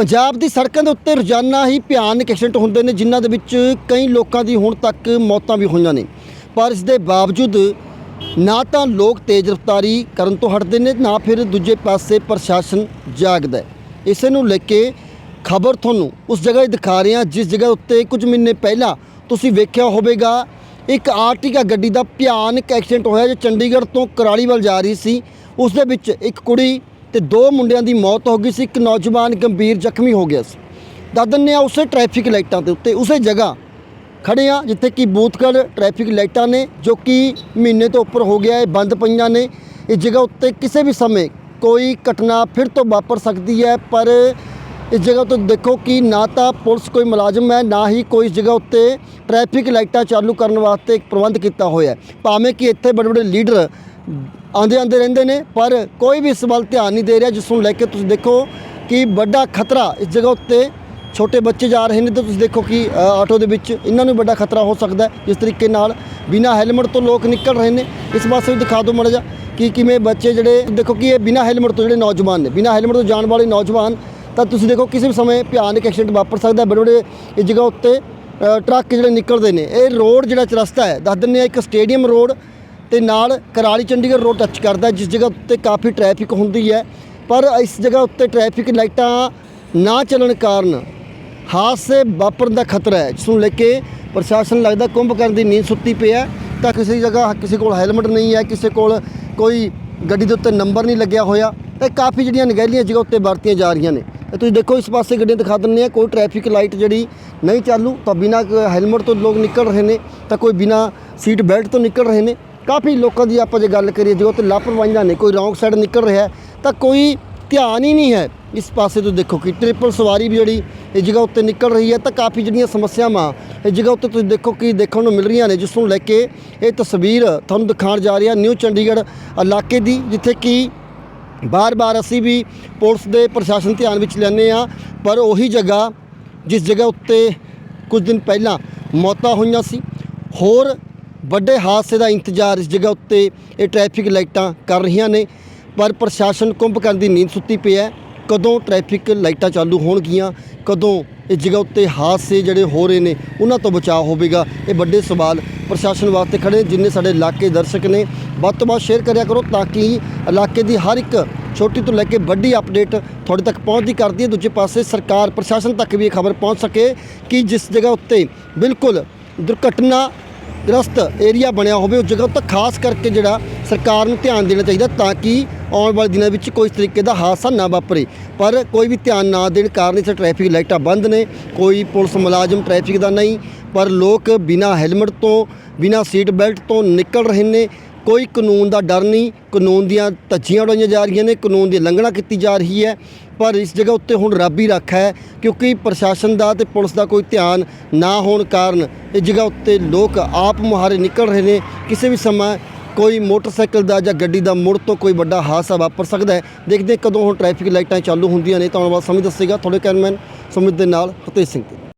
ਪੰਜਾਬ ਦੀ ਸੜਕਾਂ ਦੇ ਉੱਤੇ ਰੋਜ਼ਾਨਾ ਹੀ ਭਿਆਨਕ ਐਕਸੀਡੈਂਟ ਹੁੰਦੇ ਨੇ, ਜਿਨ੍ਹਾਂ ਦੇ ਵਿੱਚ ਕਈ ਲੋਕਾਂ ਦੀ ਹੁਣ ਤੱਕ ਮੌਤਾਂ ਵੀ ਹੋਈਆਂ ਨੇ। ਪਰ ਇਸ ਦੇ ਬਾਵਜੂਦ ਨਾ ਤਾਂ ਲੋਕ ਤੇਜ਼ ਰਫ਼ਤਾਰੀ ਕਰਨ ਤੋਂ ਹਟਦੇ ਨੇ, ਨਾ ਫਿਰ ਦੂਜੇ ਪਾਸੇ ਪ੍ਰਸ਼ਾਸਨ ਜਾਗਦਾ ਹੈ। ਇਸੇ ਨੂੰ ਲੈ ਕੇ ਖਬਰ ਤੁਹਾਨੂੰ ਉਸ ਜਗ੍ਹਾ ਹੀ ਦਿਖਾ ਰਹੇ ਹਾਂ ਜਿਸ ਜਗ੍ਹਾ ਉੱਤੇ ਕੁਝ ਮਹੀਨੇ ਪਹਿਲਾਂ ਤੁਸੀਂ ਵੇਖਿਆ ਹੋਵੇਗਾ, ਇੱਕ ਆਰਟੀਕਾ ਗੱਡੀ ਦਾ ਭਿਆਨਕ ਐਕਸੀਡੈਂਟ ਹੋਇਆ, ਜੋ ਚੰਡੀਗੜ੍ਹ ਤੋਂ ਕਰਾਲੀ ਵੱਲ ਜਾ ਰਹੀ ਸੀ। ਉਸ ਦੇ ਵਿੱਚ ਇੱਕ ਕੁੜੀ ਤੇ ਦੋ ਮੁੰਡਿਆਂ ਦੀ ਮੌਤ ਹੋ ਗਈ ਸੀ, ਇੱਕ ਨੌਜਵਾਨ ਗੰਭੀਰ ਜ਼ਖਮੀ ਹੋ ਗਿਆ ਸੀ। ਦਾਦਨ ਨੇ ਉਸੇ ਟ੍ਰੈਫਿਕ ਲਾਈਟਾਂ ਦੇ ਉੱਤੇ, ਉਸੇ ਜਗ੍ਹਾ ਖੜੇ ਆ, ਜਿੱਥੇ ਕਿ ਬੂਥਗੜ ਟ੍ਰੈਫਿਕ ਲਾਈਟਾਂ ਨੇ, ਜੋ ਕਿ ਮਹੀਨੇ ਤੋਂ ਉੱਪਰ ਹੋ ਗਿਆ ਹੈ ਬੰਦ ਪਈਆਂ ਨੇ। ਇਸ ਜਗ੍ਹਾ ਉੱਤੇ ਕਿਸੇ ਵੀ ਸਮੇਂ ਕੋਈ ਘਟਨਾ ਫਿਰ ਤੋਂ ਵਾਪਰ ਸਕਦੀ ਹੈ, ਪਰ ਇਸ ਜਗ੍ਹਾ ਤੋਂ ਦੇਖੋ ਕਿ ਨਾ ਤਾਂ ਪੁਲਿਸ ਕੋਈ ਮੁਲਾਜ਼ਮ ਹੈ, ਨਾ ਹੀ ਕੋਈ ਇਸ ਜਗ੍ਹਾ ਉੱਤੇ ਟ੍ਰੈਫਿਕ ਲਾਈਟਾਂ ਚਾਲੂ ਕਰਨ ਵਾਸਤੇ ਇੱਕ ਪ੍ਰਬੰਧ ਕੀਤਾ ਹੋਇਆ ਹੈ। ਭਾਵੇਂ ਕਿ ਇੱਥੇ ਬੜੇ ਬੜੇ ਲੀਡਰ ਆਉਂਦੇ ਆਉਂਦੇ ਰਹਿੰਦੇ ਨੇ, ਪਰ ਕੋਈ ਵੀ ਇਸ ਵੱਲ ਧਿਆਨ ਨਹੀਂ ਦੇ ਰਿਹਾ, ਜਿਸ ਨੂੰ ਲੈ ਕੇ ਤੁਸੀਂ ਦੇਖੋ ਕਿ ਵੱਡਾ ਖਤਰਾ ਇਸ ਜਗ੍ਹਾ ਉੱਤੇ ਛੋਟੇ ਬੱਚੇ ਜਾ ਰਹੇ ਨੇ, ਤਾਂ ਤੁਸੀਂ ਦੇਖੋ ਕਿ ਆਟੋ ਦੇ ਵਿੱਚ ਇਹਨਾਂ ਨੂੰ ਵੱਡਾ ਖਤਰਾ ਹੋ ਸਕਦਾ ਹੈ। ਜਿਸ ਤਰੀਕੇ ਨਾਲ ਬਿਨਾ ਹੈਲਮਟ ਤੋਂ ਲੋਕ ਨਿਕਲ ਰਹੇ ਨੇ। ਇਸ ਪਾਸੇ ਵੀ ਦਿਖਾ ਦਿਓ ਮਾੜਾ ਜਿਹਾ ਕਿ ਕਿਵੇਂ ਬੱਚੇ ਜਿਹੜੇ, ਦੇਖੋ ਕਿ ਇਹ ਬਿਨਾ ਹੈਲਮਟ ਤੋਂ ਜਿਹੜੇ ਨੌਜਵਾਨ ਨੇ, ਬਿਨਾ ਹੈਲਮਟ ਤੋਂ ਜਾਣ ਵਾਲੇ ਨੌਜਵਾਨ, ਤਾਂ ਤੁਸੀਂ ਦੇਖੋ ਕਿਸੇ ਵੀ ਸਮੇਂ ਭਿਆਨਕ ਐਕਸੀਡੈਂਟ ਵਾਪਰ ਸਕਦਾ ਹੈ। ਬੜੇ ਬੜੇ ਇਸ ਜਗ੍ਹਾ ਉੱਤੇ ਟਰੱਕ ਜਿਹੜੇ ਨਿਕਲਦੇ ਨੇ, ਇਹ ਰੋਡ ਜਿਹੜਾ ਰਸਤਾ ਹੈ, ਦੱਸ ਦਿੰਦੇ ਆ ਇੱਕ ਸਟੇਡੀਅਮ ਰੋਡ ਤੇ ਨਾਲ ਕਰਾਲੀ ਚੰਡੀਗੜ੍ਹ ਰੋਡ ਟੱਚ ਕਰਦਾ ਜਿਸ ਜਗ੍ਹਾ ਉੱਤੇ ਕਾਫੀ ਟ੍ਰੈਫਿਕ ਹੁੰਦੀ ਹੈ। ਪਰ ਇਸ ਜਗ੍ਹਾ ਉੱਤੇ ਟ੍ਰੈਫਿਕ ਲਾਈਟਾਂ ਨਾ ਚੱਲਣ ਕਾਰਨ ਹਾਦਸੇ ਵਾਪਰਨ ਦਾ ਖਤਰਾ ਹੈ, ਜਿਸ ਨੂੰ ਲੈ ਕੇ ਪ੍ਰਸ਼ਾਸਨ ਲੱਗਦਾ ਕੁੰਭ ਕਰਨ ਦੀ ਨੀਂਦ ਸੁੱਤੀ ਪਈ ਹੈ। ਤਾਂ ਕਿਸੇ ਜਗ੍ਹਾ ਕਿਸੇ ਕੋਲ ਹੈਲਮਟ ਨਹੀਂ ਹੈ, ਕਿਸੇ ਕੋਲ ਕੋਈ ਗੱਡੀ ਦੇ ਉੱਤੇ ਨੰਬਰ ਨਹੀਂ ਲੱਗਿਆ ਹੋਇਆ। ਇਹ ਕਾਫੀ ਜਿਹੜੀਆਂ ਨਗਹਿਲੀਆਂ ਜਗ੍ਹਾ ਉੱਤੇ ਵਰਤੀਆਂ ਜਾ ਰਹੀਆਂ ਨੇ। ਤੇ ਤੁਸੀਂ ਦੇਖੋ, ਇਸ ਪਾਸੇ ਗੱਡੀਆਂ ਦਿਖਾ ਦਿੰਦੇ ਆ ਕੋਈ ਟ੍ਰੈਫਿਕ ਲਾਈਟ ਜਿਹੜੀ ਨਹੀਂ ਚਾਲੂ, ਤਾਂ ਬਿਨਾਂ ਹੈਲਮਟ ਤੋਂ ਲੋਕ ਨਿਕਲ ਰਹੇ ਨੇ, ਤਾਂ ਕੋਈ ਬਿਨਾਂ ਸੀਟ ਬੈਲਟ ਤੋਂ ਨਿਕਲ ਰਹੇ ਨੇ। ਕਾਫੀ ਲੋਕਾਂ ਦੀ ਆਪਾਂ ਜੇ ਗੱਲ ਕਰੀਏ ਜੋ ਤੇ ਲਾਪਰਵਾਹੀਆਂ ਨੇ ਕੋਈ ਰੌਂਗ ਸਾਈਡ ਨਿਕਲ ਰਿਹਾ ਤਾਂ ਕੋਈ ਧਿਆਨ ਹੀ ਨਹੀਂ ਹੈ। ਇਸ ਪਾਸੇ ਤੋਂ ਦੇਖੋ ਕਿ ਟ੍ਰਿਪਲ ਸਵਾਰੀ ਵੀ ਜਿਹੜੀ ਇਹ ਜਗ੍ਹਾ ਉੱਤੇ ਨਿਕਲ ਰਹੀ ਹੈ, ਤਾਂ ਕਾਫੀ ਜਿਹੜੀਆਂ ਸਮੱਸਿਆਵਾਂ ਇਹ ਜਗ੍ਹਾ ਉੱਤੇ ਤੁਸੀਂ ਦੇਖੋ ਕਿ ਦੇਖਣ ਨੂੰ ਮਿਲ ਰਹੀਆਂ ਨੇ, ਜਿਸ ਨੂੰ ਲੈ ਕੇ ਇਹ ਤਸਵੀਰ ਤੁਹਾਨੂੰ ਦਿਖਾਉਣ ਜਾ ਰਹੀ ਹੈ। ਨਿਊ ਚੰਡੀਗੜ੍ਹ ਇਲਾਕੇ ਦੀ, ਜਿੱਥੇ ਕਿ ਬਾਰ-ਬਾਰ ਅਸੀਂ ਵੀ ਪੁਲਿਸ ਦੇ ਪ੍ਰਸ਼ਾਸਨ ਧਿਆਨ ਵਿੱਚ ਲੈਂਦੇ ਆ ਪਰ ਉਹੀ ਜਗ੍ਹਾ ਜਿਸ ਜਗ੍ਹਾ ਉੱਤੇ ਕੁਝ ਦਿਨ ਪਹਿਲਾਂ ਮੌਤਾਂ ਹੋਈਆਂ ਸੀ। ਹੋਰ ਵੱਡੇ ਹਾਦਸੇ ਦਾ ਇੰਤਜ਼ਾਰ ਇਸ ਜਗ੍ਹਾ ਉੱਤੇ ਇਹ ਟ੍ਰੈਫਿਕ ਲਾਈਟਾਂ ਕਰ ਰਹੀਆਂ ਨੇ, ਪਰ ਪ੍ਰਸ਼ਾਸਨ ਕੁੰਭਕਰਨ ਦੀ ਨੀਂਦ ਸੁੱਤੀ ਪਈ ਹੈ। ਕਦੋਂ ਟ੍ਰੈਫਿਕ ਲਾਈਟਾਂ ਚਾਲੂ ਹੋਣਗੀਆਂ, ਕਦੋਂ ਇਸ ਜਗ੍ਹਾ ਉੱਤੇ ਹਾਦਸੇ ਜਿਹੜੇ ਹੋ ਰਹੇ ਨੇ, ਉਹਨਾਂ ਤੋਂ ਬਚਾਅ ਹੋਵੇਗਾ, ਇਹ ਵੱਡੇ ਸਵਾਲ ਪ੍ਰਸ਼ਾਸਨ ਵਾਸਤੇ ਖੜੇ ਜਿੰਨੇ ਸਾਡੇ ਇਲਾਕੇ ਦਰਸ਼ਕ ਨੇ। ਵੱਧ ਤੋਂ ਵੱਧ ਸ਼ੇਅਰ ਕਰਿਆ ਕਰੋ ਤਾਂ ਕਿ ਇਲਾਕੇ ਦੀ ਹਰ ਇੱਕ ਛੋਟੀ ਤੋਂ ਲੈ ਕੇ ਵੱਡੀ ਅਪਡੇਟ ਤੁਹਾਡੇ ਤੱਕ ਪਹੁੰਚਦੀ ਕਰਦੀ ਹੈ। ਦੂਜੇ ਪਾਸੇ ਸਰਕਾਰ, ਪ੍ਰਸ਼ਾਸਨ ਤੱਕ ਵੀ ਇਹ ਖਬਰ ਪਹੁੰਚ ਸਕੇ ਕਿ ਜਿਸ ਜਗ੍ਹਾ ਉੱਤੇ ਬਿਲਕੁਲ ਦੁਰਘਟਨਾ ਗ੍ਰਸਤ ਏਰੀਆ ਬਣਿਆ ਹੋਵੇ, ਉਸ ਜਗ੍ਹਾ ਉੱਤੇ ਖਾਸ ਕਰਕੇ ਜਿਹੜਾ ਸਰਕਾਰ ਨੂੰ ਧਿਆਨ ਦੇਣਾ ਚਾਹੀਦਾ ਤਾਂ ਕਿ ਆਉਣ ਵਾਲੇ ਦਿਨਾਂ ਵਿੱਚ ਕੋਈ ਇਸ ਤਰੀਕੇ ਦਾ ਹਾਦਸਾ ਨਾ ਵਾਪਰੇ। ਪਰ ਕੋਈ ਵੀ ਧਿਆਨ ਨਾ ਦੇਣ ਕਾਰਨ ਇੱਥੇ ਟ੍ਰੈਫਿਕ ਲਾਈਟਾਂ ਬੰਦ ਨੇ, ਕੋਈ ਪੁਲਿਸ ਮੁਲਾਜ਼ਮ ਟ੍ਰੈਫਿਕ ਦਾ ਨਹੀਂ, ਪਰ ਲੋਕ ਬਿਨਾਂ ਹੈਲਮਟ ਤੋਂ, ਬਿਨਾਂ ਸੀਟ ਬੈਲਟ ਤੋਂ ਨਿਕਲ ਰਹੇ ਨੇ। ਕੋਈ ਕਾਨੂੰਨ ਦਾ ਡਰ ਨਹੀਂ, ਕਾਨੂੰਨ ਦੀਆਂ ਧੱਜੀਆਂ ਉਡਾਈਆਂ ਜਾ ਰਹੀਆਂ ਨੇ, ਕਾਨੂੰਨ ਦੀ ਉਲੰਘਣਾ ਕੀਤੀ ਜਾ ਰਹੀ ਹੈ। ਪਰ ਇਸ ਜਗ੍ਹਾ ਉੱਤੇ ਹੁਣ ਰੱਬ ਹੀ ਰੱਖਾ ਹੈ, ਕਿਉਂਕਿ ਪ੍ਰਸ਼ਾਸਨ ਦਾ ਤੇ ਪੁਲਿਸ ਦਾ ਕੋਈ ਧਿਆਨ ਨਾ ਹੋਣ ਕਾਰਨ ਇਸ ਜਗ੍ਹਾ ਉੱਤੇ ਲੋਕ ਆਪ ਮੁਹਾਰੇ ਨਿਕਲ ਰਹੇ ਨੇ। ਕਿਸੇ ਵੀ ਸਮਾਂ ਕੋਈ ਮੋਟਰਸਾਈਕਲ ਦਾ ਜਾਂ ਗੱਡੀ ਦਾ ਮੁੜ ਤੋਂ ਕੋਈ ਵੱਡਾ ਹਾਦਸਾ ਵਾਪਰ ਸਕਦਾ ਹੈ। ਦੇਖਦੇ ਕਦੋਂ ਹੁਣ ਟ੍ਰੈਫਿਕ ਲਾਈਟਾਂ ਚਾਲੂ ਹੁੰਦੀਆਂ ਨੇ, ਤਾਂ ਆਉਣ ਵਾਲਾ ਸਮੇਂ ਦੱਸੇਗਾ। ਤੁਹਾਡੇ ਕੈਮਰਾਮੈਨ ਸੁਮਿਤ ਦੇ ਨਾਲ ਫਤਿਹ ਸਿੰਘ।